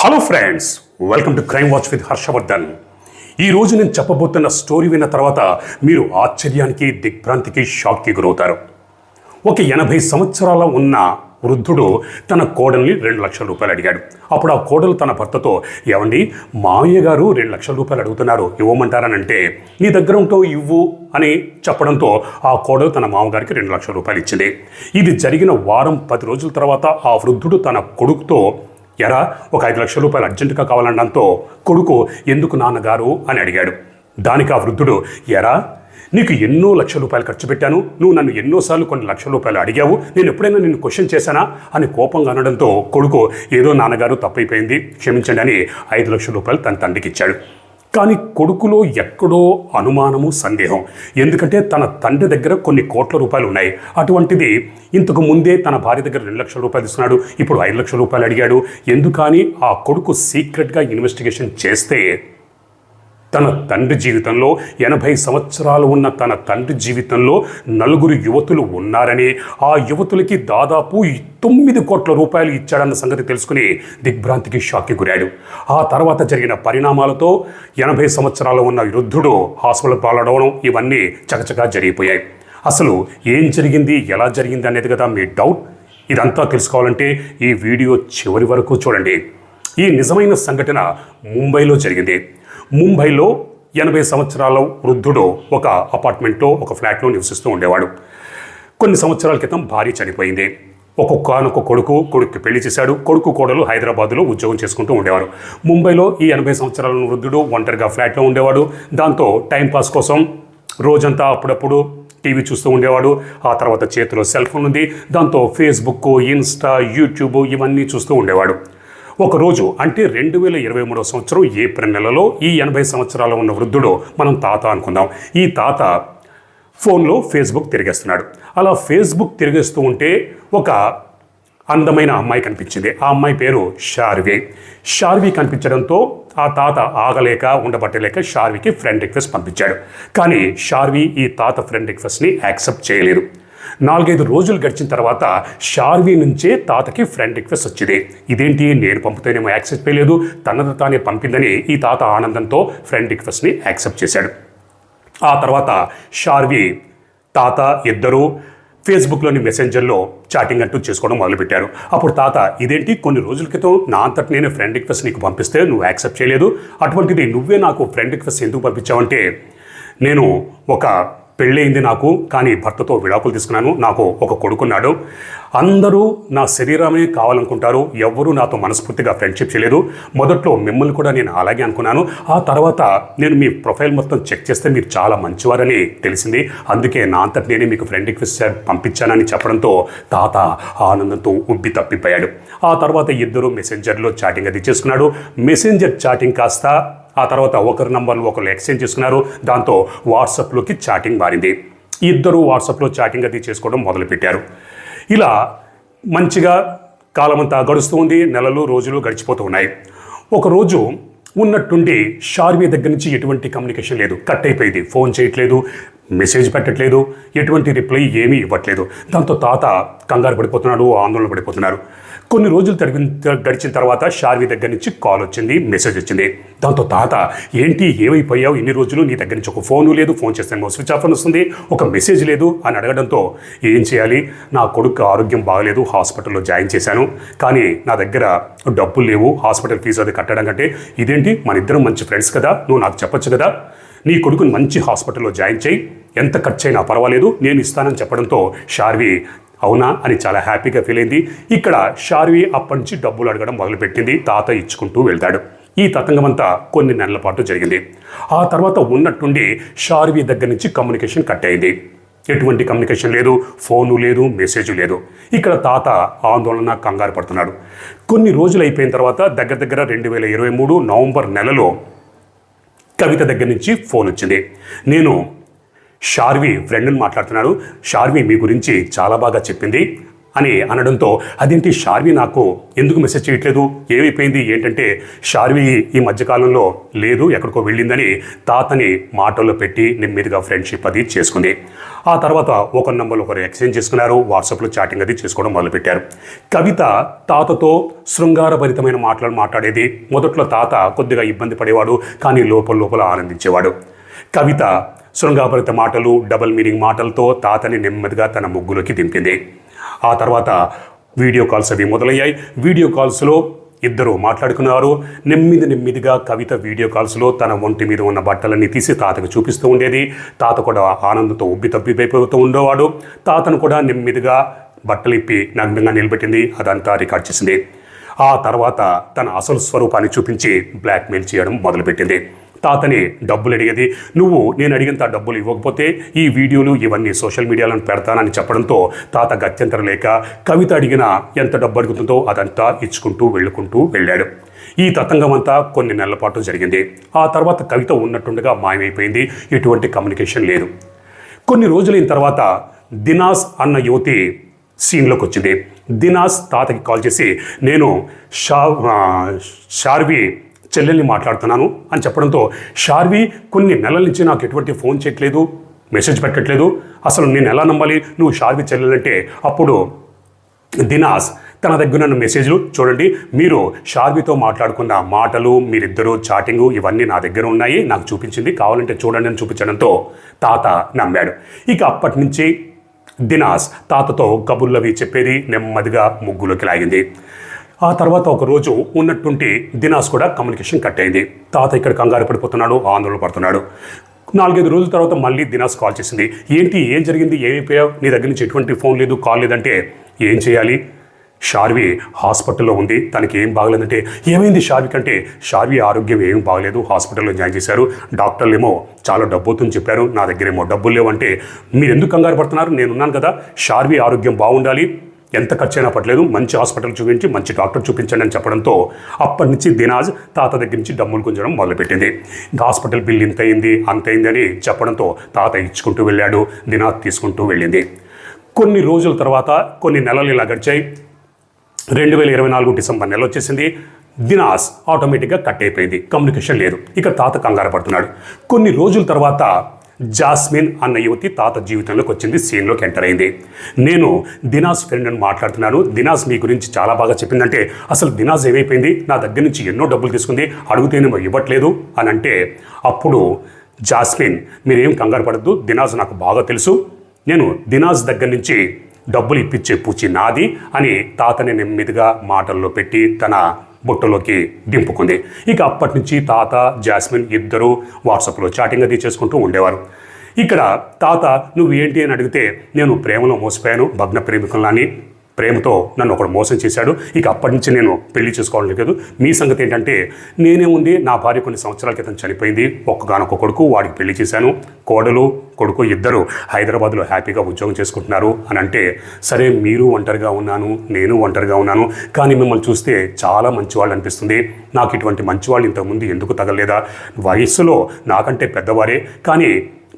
Hello friends welcome to crime watch with Harshavardhan ఈ రోజు నేను చెప్పబోతున్న స్టోరీ విన్న తర్వాత మీరు ఆశ్చర్యానికి దిగ్భ్రాంతికి షాక్కి గురవుతారు. ఒక ఎనభై సంవత్సరాల ఉన్న వృద్ధుడు తన కోడల్ని రెండు లక్షల రూపాయలు అడిగాడు. అప్పుడు ఆ కోడలు తన భర్తతో ఏమండి మామయ్య గారు రెండు లక్షల రూపాయలు అడుగుతున్నారు ఇవ్వమంటారనంటే నీ దగ్గర ఉంటో ఇవ్వు అని చెప్పడంతో ఆ కోడలు తన మామగారికి రెండు లక్షల రూపాయలు ఇచ్చింది. ఇది జరిగిన వారం పది రోజుల తర్వాత ఆ వృద్ధుడు తన కొడుకుతో ఎరా ఒక ఐదు లక్షల రూపాయలు అర్జెంటుగా కావాలనడంతో కొడుకు ఎందుకు నాన్నగారు అని అడిగాడు. దానికి ఆ వృద్ధుడు ఎరా నీకు ఎన్నో లక్షల రూపాయలు ఖర్చు పెట్టాను నువ్వు నన్ను ఎన్నోసార్లు కొన్ని లక్షల రూపాయలు అడిగావు నేను ఎప్పుడైనా నిన్ను క్వశ్చన్ చేశానా అని కోపంగా అనడంతో కొడుకు ఏదో నాన్నగారు తప్పైపోయింది క్షమించండి అని ఐదు లక్షల రూపాయలు తన తండ్రికి ఇచ్చాడు. కానీ కొడుకులో ఎక్కడో అనుమానము సందేహం. ఎందుకంటే తన తండ్రి దగ్గర కొన్ని కోట్ల రూపాయలు ఉన్నాయి. అటువంటిది ఇంతకు ముందే తన భార్య దగ్గర రెండు లక్షల రూపాయలు ఇస్తున్నాడు ఇప్పుడు ఐదు లక్షల రూపాయలు అడిగాడు. ఎందుకని ఆ కొడుకు సీక్రెట్గా ఇన్వెస్టిగేషన్ చేస్తే తన తండ్రి జీవితంలో ఎనభై సంవత్సరాలు ఉన్న తన తండ్రి జీవితంలో నలుగురు యువతులు ఉన్నారని ఆ యువతులకి దాదాపు తొమ్మిది కోట్ల రూపాయలు ఇచ్చాడన్న సంగతి తెలుసుకుని దిగ్భ్రాంతికి షాక్కి గురాడు ఆ తర్వాత జరిగిన పరిణామాలతో ఎనభై సంవత్సరాలు ఉన్న వృద్ధుడు హాస్పిటల్ పాలడవడం ఇవన్నీ చకచకా జరిగిపోయాయి. అసలు ఏం జరిగింది ఎలా జరిగింది అనేది కదా మీ డౌట్? ఇదంతా తెలుసుకోవాలంటే ఈ వీడియో చివరి వరకు చూడండి. ఈ నిజమైన సంఘటన ముంబైలో జరిగింది. ముంబైలో ఎనభై సంవత్సరాల వృద్ధుడు ఒక అపార్ట్మెంట్లో ఒక ఫ్లాట్లో నివసిస్తూ ఉండేవాడు. కొన్ని సంవత్సరాల క్రితం భార్య చనిపోయింది. ఒక్కొక్కనొక్క కొడుకు కొడుకు పెళ్ళి చేశాడు. కొడుకు కోడలు హైదరాబాద్లో ఉద్యోగం చేసుకుంటూ ఉండేవారు. ముంబైలో ఈ ఎనభై సంవత్సరాల వృద్ధుడు ఒంటరిగా ఫ్లాట్లో ఉండేవాడు. దాంతో టైంపాస్ కోసం రోజంతా అప్పుడప్పుడు టీవీ చూస్తూ ఉండేవాడు. ఆ తర్వాత చేతిలో సెల్ ఫోన్ ఉంది. దాంతో ఫేస్బుక్ ఇన్స్టా యూట్యూబ్ ఇవన్నీ చూస్తూ ఉండేవాడు. ఒకరోజు అంటే రెండు వేల ఇరవై మూడవ సంవత్సరం ఏప్రిల్ నెలలో ఈ ఎనభై సంవత్సరాలు ఉన్న వృద్ధుడు మనం తాత అనుకుందాం. ఈ తాత ఫోన్లో ఫేస్బుక్ తిరిగేస్తున్నాడు. అలా ఫేస్బుక్ తిరిగేస్తూ ఉంటే ఒక అందమైన అమ్మాయి కనిపించింది. ఆ అమ్మాయి పేరు షార్వి. షార్వి కనిపించడంతో ఆ తాత ఆగలేక ఉండబట్టలేక షార్వికి ఫ్రెండ్ రిక్వెస్ట్ పంపించాడు. కానీ షార్వి ఈ తాత ఫ్రెండ్ రిక్వెస్ట్ని యాక్సెప్ట్ చేయలేదు. నాలుగైదు రోజులు గడిచిన తర్వాత షార్వి నుంచే తాతకి ఫ్రెండ్ రిక్వెస్ట్ వచ్చింది. ఇదేంటి? నేను పంపితేనేమో యాక్సెప్ట్ చేయలేదు. తనను తానే పంపిందని ఈ తాత ఆనందంతో ఫ్రెండ్ రిక్వెస్ట్ని యాక్సెప్ట్ చేశాడు. ఆ తర్వాత షార్వి తాత ఇద్దరూ ఫేస్బుక్లోని మెసెంజర్లో చాటింగ్ అంటూ చేసుకోవడం మొదలుపెట్టారు. అప్పుడు తాత ఇదేంటి? కొన్ని రోజుల క్రితం నా అంతటి నేను ఫ్రెండ్ రిక్వెస్ట్ నీకు పంపిస్తే నువ్వు యాక్సెప్ట్ చేయలేదు. అటువంటిది నువ్వే నాకు ఫ్రెండ్ రిక్వెస్ట్ ఎందుకు పంపించావంటే నేను ఒక పెళ్ళయింది నాకు కానీ భర్తతో విడాకులు తీసుకున్నాను. నాకు ఒక కొడుకున్నాడు. అందరూ నా శరీరమే కావాలనుకుంటారు. ఎవ్వరూ నాతో మనస్ఫూర్తిగా ఫ్రెండ్షిప్ చేయలేదు. మొదట్లో మిమ్మల్ని కూడా నేను అలాగే అనుకున్నాను. ఆ తర్వాత నేను మీ ప్రొఫైల్ మొత్తం చెక్ చేస్తే మీరు చాలా మంచివారని తెలిసింది. అందుకే నా అంతటి నేనే మీకు ఫ్రెండ్ రిక్వెస్ట్ పంపించానని చెప్పడంతో తాత ఆనందంతో ఉబ్బి తప్పిపోయాడు. ఆ తర్వాత ఇద్దరు మెసెంజర్లో చాటింగ్ అది చేసుకున్నాడు. మెసెంజర్ చాటింగ్ కాస్త ఆ తర్వాత ఒకరి నంబర్లు ఒకరు ఎక్స్చేంజ్ చేసుకున్నారు. దాంతో వాట్సాప్లోకి చాటింగ్ మారింది. ఇద్దరు వాట్సాప్లో చాటింగ్ అది చేసుకోవడం మొదలుపెట్టారు. ఇలా మంచిగా కాలమంతా గడుస్తూ ఉంది. నెలలు రోజులు గడిచిపోతూ ఉన్నాయి. ఒకరోజు ఉన్నట్టుండి షార్వి దగ్గర నుంచి ఎటువంటి కమ్యూనికేషన్ లేదు. కట్ అయిపోయింది. ఫోన్ చేయట్లేదు. మెసేజ్ పెట్టట్లేదు ఎటువంటి రిప్లై ఏమీ ఇవ్వట్లేదు. దాంతో తాత కంగారు పడిపోతున్నాడు ఆందోళన పడిపోతున్నారు. కొన్ని రోజులు తడిగిన గడిచిన తర్వాత షార్వి దగ్గర నుంచి కాల్ వచ్చింది మెసేజ్ వచ్చింది. దాంతో తాత ఏంటి ఏమైపోయావు? ఇన్ని రోజులు నీ దగ్గర నుంచి ఒక ఫోను లేదు ఫోన్ చేస్తే స్విచ్ ఆఫ్ అని వస్తుంది ఒక మెసేజ్ లేదు అని అడగడంతో ఏం చేయాలి? నా కొడుకు ఆరోగ్యం బాగలేదు హాస్పిటల్లో జాయిన్ చేశాను. కానీ నా దగ్గర డబ్బులు లేవు హాస్పిటల్ ఫీజు అది కట్టడం కంటే ఇదేంటి? మన ఇద్దరం మంచి ఫ్రెండ్స్ కదా నువ్వు నాకు చెప్పొచ్చు కదా? నీ కొడుకుని మంచి హాస్పిటల్లో జాయిన్ చేయి. ఎంత ఖర్చు అయినా పర్వాలేదు నేను ఇస్తానని చెప్పడంతో షార్వి అవునా అని చాలా హ్యాపీగా ఫీల్ అయింది. ఇక్కడ షార్వి అప్పటి నుంచి డబ్బులు అడగడం మొదలుపెట్టింది తాత ఇచ్చుకుంటూ వెళ్తాడు. ఈ తతంగమంతా కొన్ని నెలల పాటు జరిగింది. ఆ తర్వాత ఉన్నట్టుండి షార్వి దగ్గర నుంచి కమ్యూనికేషన్ కట్ అయింది. ఎటువంటి కమ్యూనికేషన్ లేదు ఫోను లేదు మెసేజ్ లేదు. ఇక్కడ తాత ఆందోళన కంగారు పడుతున్నాడు. కొన్ని రోజులు అయిపోయిన తర్వాత దగ్గర దగ్గర రెండు వేల ఇరవై మూడు నవంబర్ నెలలో కవిత దగ్గర నుంచి ఫోన్ వచ్చింది. నేను షార్వి ఫ్రెండ్ని మాట్లాడుతున్నాను షార్వి మీ గురించి చాలా బాగా చెప్పింది. అని అనడంతో అదేంటి షార్వి నాకు ఎందుకు మెసేజ్ చేయట్లేదు? ఏమైపోయింది? ఏంటంటే షార్వి ఈ మధ్యకాలంలో లేదు ఎక్కడికో వెళ్ళిందని తాతని మాటల్లో పెట్టి నెమ్మదిగా ఫ్రెండ్షిప్ అది చేసుకుంది. ఆ తర్వాత ఒకరి నంబర్లు ఒకరు ఎక్స్చేంజ్ చేసుకున్నారు వాట్సాప్లో చాటింగ్ అది చేసుకోవడం మొదలుపెట్టారు. కవిత తాతతో శృంగారభరితమైన మాటలు మాట్లాడేది. మొదట్లో తాత కొద్దిగా ఇబ్బంది పడేవాడు కానీ లోపల లోపల ఆనందించేవాడు. కవిత శృంగారభరిత మాటలు డబల్ మీనింగ్ మాటలతో తాతని నెమ్మదిగా తన ముగ్గులోకి దింపింది. ఆ తర్వాత వీడియో కాల్స్ అవి మొదలయ్యాయి. వీడియో కాల్స్లో ఇద్దరు మాట్లాడుకున్నారు. నెమ్మది నెమ్మదిగా కవిత వీడియో కాల్స్లో తన ఒంటి మీద ఉన్న బట్టలన్నీ తీసి తాతకు చూపిస్తూ ఉండేది. తాత కూడా ఆనందంతో ఉబ్బి తబ్బిపోతూ ఉండేవాడు. తాతను కూడా నెమ్మదిగా బట్టలు ఇప్పి నగ్నంగా నిలబెట్టింది. అదంతా రికార్డ్ చేసింది. ఆ తర్వాత తన అసలు స్వరూపాన్ని చూపించి బ్లాక్మెయిల్ చేయడం మొదలుపెట్టింది. తాతని డబ్బులు అడిగేది నువ్వు నేను అడిగినంత డబ్బులు ఇవ్వకపోతే ఈ వీడియోలు ఇవన్నీ సోషల్ మీడియాలో పెడతానని చెప్పడంతో తాత గత్యంతరం లేక కవిత అడిగిన ఎంత డబ్బు అడుగుతుందో అదంతా ఇచ్చుకుంటూ వెళ్ళుకుంటూ వెళ్ళాడు. ఈ తతంగం అంతా కొన్ని నెలల పాటు జరిగింది. ఆ తర్వాత కవిత ఉన్నట్టుండగా మాయమైపోయింది. ఎటువంటి కమ్యూనికేషన్ లేదు. కొన్ని రోజులైన తర్వాత దినాస్ అన్న యువతి సీన్లోకి వచ్చింది. దినాస్ తాతకి కాల్ చేసి నేను షా షార్వి చెల్లెల్ని మాట్లాడుతున్నాను అని చెప్పడంతో షార్వి కొన్ని నెలల నుంచి నాకు ఎటువంటి ఫోన్ చేయట్లేదు మెసేజ్ పెట్టట్లేదు. అసలు నేను ఎలా నమ్మాలి? నువ్వు షార్వి చెల్లెలంటే అప్పుడు దినాస్ తన దగ్గర ఉన్న మెసేజ్లు చూడండి. మీరు షార్వితో మాట్లాడుకున్న మాటలు మీరిద్దరూ చాటింగు ఇవన్నీ నా దగ్గర ఉన్నాయి నాకు చూపించింది. కావాలంటే చూడండి అని చూపించడంతో తాత నమ్మాడు. ఇక అప్పటి నుంచి దినాస్ తాతతో కబుర్లవి చెప్పేది నెమ్మదిగా ముగ్గులోకి లాగింది. ఆ తర్వాత ఒక రోజు ఉన్నట్టుంటి దినాస్ కూడా కమ్యూనికేషన్ కట్ అయింది. తాత ఇక్కడ కంగారు పడిపోతున్నాడు ఆందోళన పడుతున్నాడు. నాలుగైదు రోజుల తర్వాత మళ్ళీ దినాస్ కాల్ చేసింది. ఏంటి ఏం జరిగింది ఏమైపోయావు నీ దగ్గర నుంచి ఎటువంటి ఫోన్ లేదు కాల్ లేదంటే ఏం చేయాలి? షార్వి హాస్పిటల్లో ఉంది తనకి ఏం బాగలేదంటే ఏమైంది షార్వి కంటే? షార్వి ఆరోగ్యం ఏం బాగలేదు హాస్పిటల్లో జాయిన్ చేశారు. డాక్టర్లు ఏమో చాలా డబ్బు అవుతుందని చెప్పారు నా దగ్గర ఏమో డబ్బులు లేవంటే మీరు ఎందుకు కంగారు పడుతున్నారు? నేనున్నాను కదా షార్వి ఆరోగ్యం బాగుండాలి ఎంత ఖర్చైనా పట్టలేదు మంచి హాస్పిటల్ చూపించి మంచి డాక్టర్ చూపించండి అని చెప్పడంతో అప్పటి నుంచి దినాజ్ తాత దగ్గర నుంచి డబ్బులు గుంజడం మొదలుపెట్టింది. ఇంకా హాస్పిటల్ బిల్ ఇంత అయింది అంత అయింది అని చెప్పడంతో తాత ఇచ్చుకుంటూ వెళ్ళాడు దినాజ్ తీసుకుంటూ వెళ్ళింది. కొన్ని రోజుల తర్వాత కొన్ని నెలలు ఇలా గడిచాయి. రెండు వేల ఇరవై నాలుగు డిసెంబర్ నెల వచ్చేసింది. దినాస్ ఆటోమేటిక్గా కట్ అయిపోయింది కమ్యూనికేషన్ లేదు. ఇక తాత కంగారు పడుతున్నాడు. కొన్ని రోజుల తర్వాత జాస్మిన్ అన్న యువతి తాత జీవితంలోకి వచ్చింది సీన్లోకి ఎంటర్ అయింది. నేను దినాస్ ఫ్రెండ్ అని మాట్లాడుతున్నాను. దినాస్ మీ గురించి చాలా బాగా చెప్పిందంటే అసలు దినాస్ ఏమైపోయింది? నా దగ్గర నుంచి ఎన్నో డబ్బులు తీసుకుంది అడుగుతేనేమో ఇవ్వట్లేదు అని అంటే అప్పుడు జాస్మిన్ మీరేం కంగారు పడద్దు దినాస్ నాకు బాగా తెలుసు. నేను దినాజ్ దగ్గర నుంచి డబ్బులు ఇప్పించే పూచి నాది అని తాతని నెమ్మదిగా మాటల్లో పెట్టి తన బుట్టలోకి దింపుకుంది. ఇక అప్పటి నుంచి తాత జాస్మిన్ ఇద్దరూ వాట్సాప్లో చాటింగ్ అది చేసుకుంటూ ఉండేవారు. ఇక్కడ తాత నువ్వు ఏంటి అని అడిగితే నేను ప్రేమలో మోసపోయాను భగ్న ప్రేమికులని ప్రేమతో నన్ను ఒకడు మోసం చేశాడు. ఇక అప్పటి నుంచి నేను పెళ్ళి చేసుకోవడం లేదు. మీ సంగతి ఏంటంటే నేనే ఉంది నా భార్య కొన్ని సంవత్సరాల క్రితం చనిపోయింది. ఒక్కగానొక్క కొడుకు వాడికి పెళ్ళి చేశాను. కోడలు కొడుకు ఇద్దరు హైదరాబాద్లో హ్యాపీగా ఉద్యోగం చేసుకుంటున్నారు అని అంటే సరే మీరు ఒంటరిగా ఉన్నాను నేను ఒంటరిగా ఉన్నాను. కానీ మిమ్మల్ని చూస్తే చాలా మంచివాళ్ళు అనిపిస్తుంది. నాకు ఇటువంటి మంచివాళ్ళు ఇంతకుముందు ఎందుకు తగలేదా? వయస్సులో నాకంటే పెద్దవారే. కానీ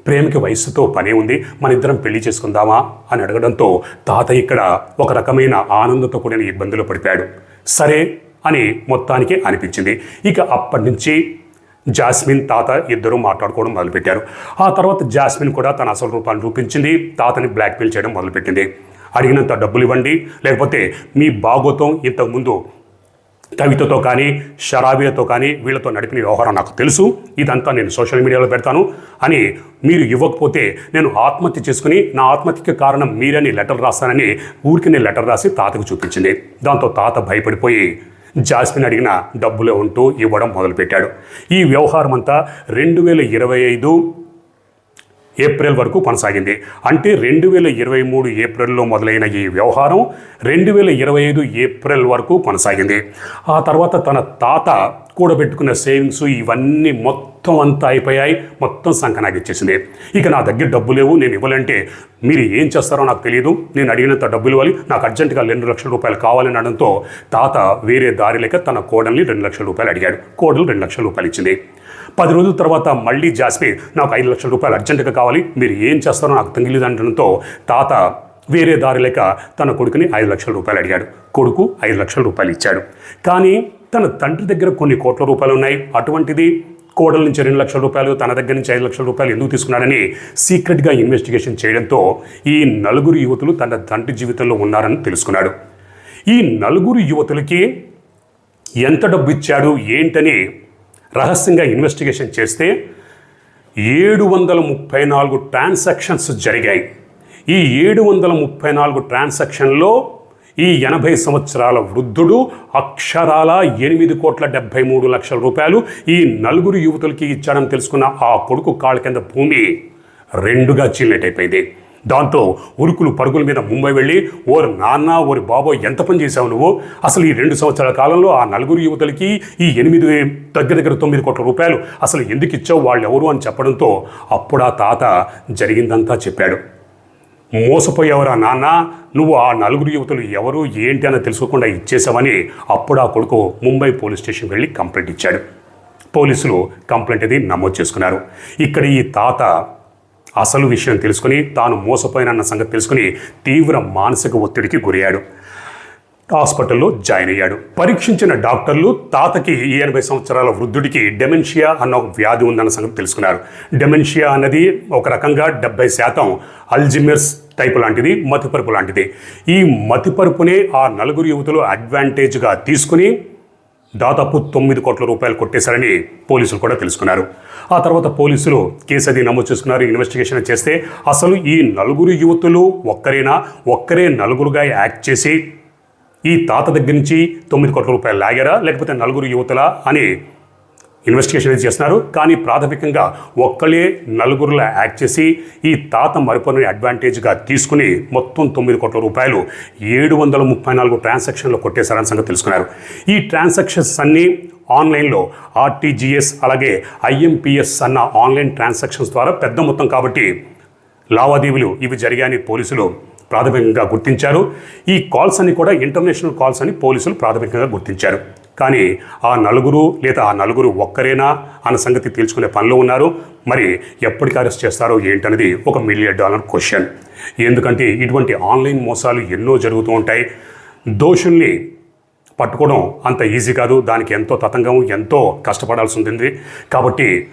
ప్రేమకి వయస్సుతో పనే ఉంది. మన ఇద్దరం పెళ్ళి చేసుకుందామా అని అడగడంతో తాత ఇక్కడ ఒక రకమైన ఆనందంతో కూడిన ఇబ్బందులు పడిపాడు సరే అని మొత్తానికి అనిపించింది. ఇక అప్పటి నుంచి జాస్మిన్ తాత ఇద్దరు మాట్లాడుకోవడం మొదలుపెట్టారు. ఆ తర్వాత జాస్మిన్ కూడా తన అసలు రూపాన్ని చూపించింది తాతని బ్లాక్మెయిల్ చేయడం మొదలుపెట్టింది. అడిగినంత డబ్బులు ఇవ్వండి. లేకపోతే మీ బాగోతం ఇంతకుముందు కవితతో కానీ షరాబీలతో కానీ వీళ్ళతో నడిపిన వ్యవహారం నాకు తెలుసు. ఇదంతా నేను సోషల్ మీడియాలో పెడతాను అని మీరు ఇవ్వకపోతే నేను ఆత్మహత్య చేసుకుని నా ఆత్మహత్యకి కారణం మీరని లెటర్ రాస్తానని ఊరికి నేను లెటర్ రాసి తాతకు చూపించింది. దాంతో తాత భయపడిపోయి జాస్మిన్ అడిగిన డబ్బులే ఉంటూ ఇవ్వడం మొదలుపెట్టాడు. ఈ వ్యవహారం అంతా రెండు వేల ఇరవై ఐదు ఏప్రిల్ వరకు కొనసాగింది. అంటే రెండు వేల ఇరవై మూడు ఏప్రిల్లో మొదలైన ఈ వ్యవహారం రెండు వేల ఇరవై ఐదు ఏప్రిల్ వరకు కొనసాగింది. ఆ తర్వాత తన తాత కూడబెట్టుకున్న సేవింగ్స్ ఇవన్నీ మొత్తం మొత్తం అంతా అయిపోయాయి. మొత్తం సంకనాగిచ్చేసింది ఇక నా దగ్గర డబ్బు లేవు నేను ఇవ్వాలంటే మీరు ఏం చేస్తారో నాకు తెలియదు నేను అడిగినంత డబ్బులు ఇవ్వాలి. నాకు అర్జెంటుగా రెండు లక్షల రూపాయలు కావాలని అనడంతో తాత వేరే దారి లేక తన కోడల్ని రెండు లక్షల రూపాయలు అడిగాడు. కోడలు రెండు లక్షల రూపాయలు ఇచ్చింది. పది రోజుల తర్వాత మళ్ళీ జాస్మిన్ నాకు ఐదు లక్షల రూపాయలు అర్జెంటుగా కావాలి. మీరు ఏం చేస్తారో నాకు తెలియదు అనడంతో తాత వేరే దారి లేక తన కొడుకుని ఐదు లక్షల రూపాయలు అడిగాడు. కొడుకు ఐదు లక్షల రూపాయలు ఇచ్చాడు. కానీ తన తండ్రి దగ్గర కొన్ని కోట్ల రూపాయలు ఉన్నాయి. అటువంటిది కోడల నుంచి రెండు లక్షల రూపాయలు తన దగ్గర నుంచి ఐదు లక్షల రూపాయలు ఎందుకు తీసుకున్నాడని సీక్రెట్గా ఇన్వెస్టిగేషన్ చేయడంతో ఈ నలుగురు యువతులు తన తండ్రి జీవితంలో ఉన్నారని తెలుసుకున్నాడు. ఈ నలుగురు యువతులకి ఎంత డబ్బు ఇచ్చాడు ఏంటని రహస్యంగా ఇన్వెస్టిగేషన్ చేస్తే ఏడు వందల ముప్పై నాలుగు ట్రాన్సాక్షన్స్ జరిగాయి. ఈ ఏడు వందల ముప్పై నాలుగు ట్రాన్సాక్షన్లో ఈ ఎనభై సంవత్సరాల వృద్ధుడు అక్షరాల ఎనిమిది కోట్ల డెబ్బై మూడు లక్షల రూపాయలు ఈ నలుగురు యువతులకి ఇచ్చాడని తెలుసుకున్న ఆ కొడుకు కాళ్ళ కింద భూమి రెండుగా చిల్లెటైపోయింది దాంతో ఉరుకులు పరుగుల మీద ముంబై వెళ్ళి ఓరు నాన్న ఓరి బాబో ఎంత పని చేశావు నువ్వు? అసలు ఈ రెండు సంవత్సరాల కాలంలో ఆ నలుగురు యువతులకి ఈ ఎనిమిది దగ్గర దగ్గర తొమ్మిది కోట్ల రూపాయలు అసలు ఎందుకు ఇచ్చావు? వాళ్ళు ఎవరు అని చెప్పడంతో అప్పుడు ఆ తాత జరిగిందంతా చెప్పాడు. మోసపోయావురా నాన్న? నువ్వు ఆ నలుగురు యువతులు ఎవరు ఏంటి అని తెలుసుకోకుండా ఇచ్చేసావని అప్పుడు ఆ కొడుకు ముంబై పోలీస్ స్టేషన్ వెళ్ళి కంప్లైంట్ ఇచ్చాడు. పోలీసులు కంప్లైంట్ అది నమోదు చేసుకున్నారు. ఇక్కడ ఈ తాత అసలు విషయం తెలుసుకుని తాను మోసపోయినన్న సంగతి తెలుసుకుని తీవ్ర మానసిక ఒత్తిడికి గురయ్యాడు. హాస్పిటల్లో జాయిన్ అయ్యాడు. పరీక్షించిన డాక్టర్లు తాతకి ఎనభై సంవత్సరాల వృద్ధుడికి డెమెన్షియా అన్న ఒక వ్యాధి ఉందన్న సంగతి తెలుసుకున్నారు. డెమెన్షియా అన్నది ఒక రకంగా డెబ్బై శాతం అల్జిమర్స్ టైపు లాంటిది మతిపరుపు లాంటిది. ఈ మతిపరుపునే ఆ నలుగురు యువతులు అడ్వాంటేజ్గా తీసుకుని దాదాపు తొమ్మిది కోట్ల రూపాయలు కొట్టేశారని పోలీసులు కూడా తెలుసుకున్నారు. ఆ తర్వాత పోలీసులు కేసు అది నమోదు చేసుకున్నారు ఇన్వెస్టిగేషన్ చేస్తే అసలు ఈ నలుగురు యువతులు ఒక్కరేనా? ఒక్కరే నలుగురుగా యాక్ట్ చేసి ఈ తాత దగ్గర నుంచి తొమ్మిది కోట్ల రూపాయలు లాగారా? లేకపోతే నలుగురు యువతలా అని ఇన్వెస్టిగేషన్ అయితే చేస్తున్నారు? కానీ ప్రాథమికంగా ఒక్కళ్ళే నలుగురులా యాక్ట్ చేసి ఈ తాత మరిపొని అడ్వాంటేజ్గా తీసుకుని మొత్తం తొమ్మిది కోట్ల రూపాయలు ఏడు వందల ముప్పై నాలుగు ట్రాన్సాక్షన్లో కొట్టేశారని సంగతి తెలుసుకున్నారు. ఈ ట్రాన్సాక్షన్స్ అన్నీ ఆన్లైన్లో ఆర్టీజీఎస్ అలాగే ఐఎంపిఎస్ అన్న ఆన్లైన్ ట్రాన్సాక్షన్స్ ద్వారా పెద్ద మొత్తం కాబట్టి లావాదేవీలు ఇవి జరిగాయని పోలీసులు ప్రాథమికంగా గుర్తించారు. ఈ కాల్స్ అన్ని కూడా ఇంటర్నేషనల్ కాల్స్ అని పోలీసులు ప్రాథమికంగా గుర్తించారు. కానీ ఆ నలుగురు లేదా ఆ నలుగురు ఒక్కరేనా అన్న సంగతి తేల్చుకునే పనిలో ఉన్నారు. మరి ఎప్పటికి అరెస్ట్ చేస్తారో ఏంటనేది ఒక మిలియన్ డాలర్ క్వశ్చన్. ఎందుకంటే ఇటువంటి ఆన్లైన్ మోసాలు ఎన్నో జరుగుతూ ఉంటాయి. దోషుల్ని పట్టుకోవడం అంత ఈజీ కాదు. దానికి ఎంతో తతంగం ఎంతో కష్టపడాల్సి ఉంటుంది. కాబట్టి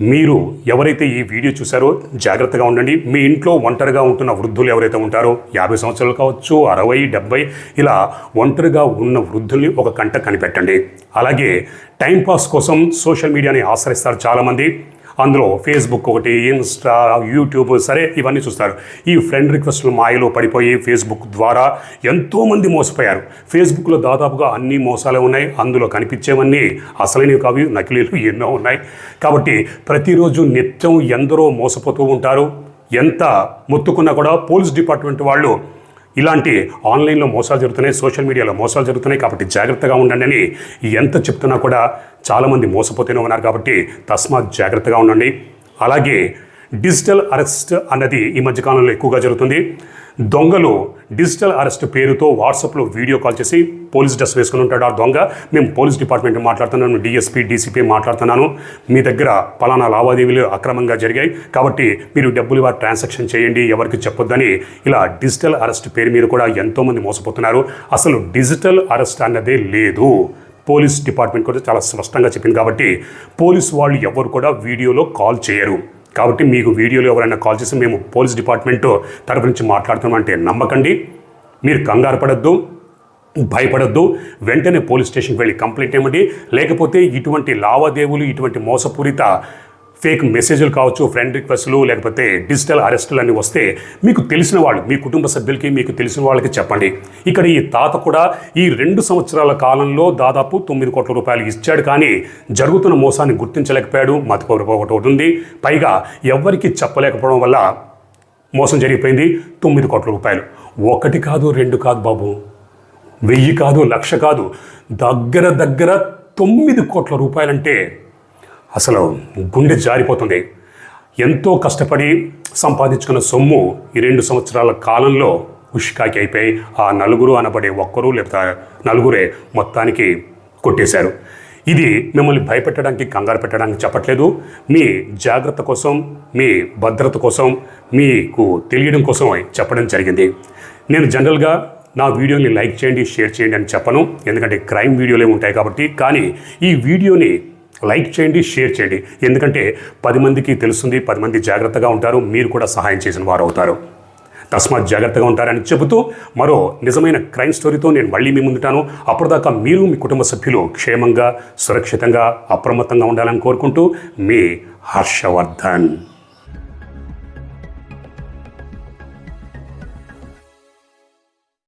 మీరు ఎవరైతే ఈ వీడియో చూసారో జాగ్రత్తగా ఉండండి. మీ ఇంట్లో ఒంటరిగా ఉంటున్న వృద్ధులు ఎవరైతే ఉంటారో యాభై సంవత్సరాలు కావచ్చు అరవై డెబ్బై ఇలా ఒంటరిగా ఉన్న వృద్ధుల్ని ఒక కంట కనిపెట్టండి. అలాగే టైంపాస్ కోసం సోషల్ మీడియాని ఆశ్రయిస్తారు చాలామంది. అందులో ఫేస్బుక్ ఒకటి ఇన్స్టా యూట్యూబ్ సరే ఇవన్నీ చూస్తారు. ఈ ఫ్రెండ్ రిక్వెస్ట్లు మాయలో పడిపోయి ఫేస్బుక్ ద్వారా ఎంతోమంది మోసపోయారు. ఫేస్బుక్లో దాదాపుగా అన్ని మోసాలే ఉన్నాయి. అందులో కనిపించేవన్నీ అసలైనవి కావు నకిలీలు ఎన్నో ఉన్నాయి. కాబట్టి ప్రతిరోజు నిత్యం ఎందరో మోసపోతూ ఉంటారు. ఎంత మొత్తుకున్నా కూడా పోలీస్ డిపార్ట్మెంట్ వాళ్ళు ఇలాంటి ఆన్లైన్లో మోసాలు జరుగుతున్నాయి సోషల్ మీడియాలో మోసాలు జరుగుతున్నాయి కాబట్టి జాగ్రత్తగా ఉండండి అని ఎంత చెప్తున్నా కూడా చాలామంది మోసపోతూనే ఉన్నారు కాబట్టి తస్మాత్ జాగ్రత్తగా ఉండండి. అలాగే డిజిటల్ అరెస్ట్ అన్నది ఈ మధ్యకాలంలో ఎక్కువగా జరుగుతుంది. దొంగలు డిజిటల్ అరెస్ట్ పేరుతో వాట్సాప్లో వీడియో కాల్ చేసి పోలీస్ డ్రెస్ వేసుకుని ఉంటాడు ఆ దొంగ. మేము పోలీస్ డిపార్ట్మెంట్ మాట్లాడుతున్నాను డిఎస్పీ డీసీపీ మాట్లాడుతున్నాను. మీ దగ్గర పలానా లావాదేవీలు అక్రమంగా జరిగాయి కాబట్టి మీరు డబ్బులు వారు ట్రాన్సాక్షన్ చేయండి ఎవరికి చెప్పొద్దని ఇలా డిజిటల్ అరెస్ట్ పేరు మీద కూడా ఎంతోమంది మోసపోతున్నారు. అసలు డిజిటల్ అరెస్ట్ అన్నదే లేదు. పోలీస్ డిపార్ట్మెంట్ కూడా చాలా స్పష్టంగా చెప్పింది కాబట్టి పోలీస్ వాళ్ళు ఎవరు కూడా వీడియోలో కాల్ చేయరు. కాబట్టి మీకు వీడియోలో ఎవరైనా కాల్ చేసి మేము పోలీస్ డిపార్ట్మెంట్ తరపు నుంచి మాట్లాడుతున్నామంటే నమ్మకండి. మీరు కంగారు పడద్దు భయపడద్దు. వెంటనే పోలీస్ స్టేషన్కి వెళ్ళి కంప్లైంట్ ఇవ్వండి. లేకపోతే ఇటువంటి లావాదేవీలు ఇటువంటి మోసపూరిత ఫేక్ మెసేజ్లు కావచ్చు ఫ్రెండ్ రిక్వెస్ట్లు లేకపోతే డిజిటల్ అరెస్టులు అన్నీ వస్తే మీకు తెలిసిన వాళ్ళు మీ కుటుంబ సభ్యులకి మీకు తెలిసిన వాళ్ళకి చెప్పండి. ఇక్కడ ఈ తాత కూడా ఈ రెండు సంవత్సరాల కాలంలో దాదాపు తొమ్మిది కోట్ల రూపాయలు ఇచ్చాడు కానీ జరుగుతున్న మోసాన్ని గుర్తించలేకపోయాడు. మతపూర్వ ఒకటి ఉంది. పైగా ఎవ్వరికీ చెప్పలేకపోవడం వల్ల మోసం జరిగిపోయింది. తొమ్మిది కోట్ల రూపాయలు. ఒకటి కాదు రెండు కాదు బాబు. వెయ్యి కాదు లక్ష కాదు. దగ్గర దగ్గర తొమ్మిది కోట్ల రూపాయలంటే అసలు గుండె జారిపోతుంది. ఎంతో కష్టపడి సంపాదించుకున్న సొమ్ము ఈ రెండు సంవత్సరాల కాలంలో ఉష్కాకి అయిపోయి ఆ నలుగురు అనబడే ఒక్కరు లేకపోతే నలుగురే మొత్తానికి కొట్టేశారు. ఇది మిమ్మల్ని భయపెట్టడానికి కంగారు పెట్టడానికి చెప్పట్లేదు. మీ జాగ్రత్త కోసం మీ భద్రత కోసం మీకు తెలియడం కోసం చెప్పడం జరిగింది. నేను జనరల్గా నా వీడియోని లైక్ చేయండి షేర్ చేయండి అని చెప్పను. ఎందుకంటే క్రైమ్ వీడియోలే ఉంటాయి కాబట్టి. కానీ ఈ వీడియోని లైక్ చేయండి షేర్ చేయండి. ఎందుకంటే పది మందికి తెలుస్తుంది పది మంది జాగ్రత్తగా ఉంటారు మీరు కూడా సహాయం చేసిన వారు అవుతారు. తస్మాత్ జాగ్రత్తగా ఉంటారని చెబుతూ మరో నిజమైన క్రైమ్ స్టోరీతో నేను మళ్ళీ మీ ముందుంటాను. అప్పటిదాకా మీరు మీ కుటుంబ సభ్యులు క్షేమంగా సురక్షితంగా అప్రమత్తంగా ఉండాలని కోరుకుంటూ మీ హర్షవర్ధన్.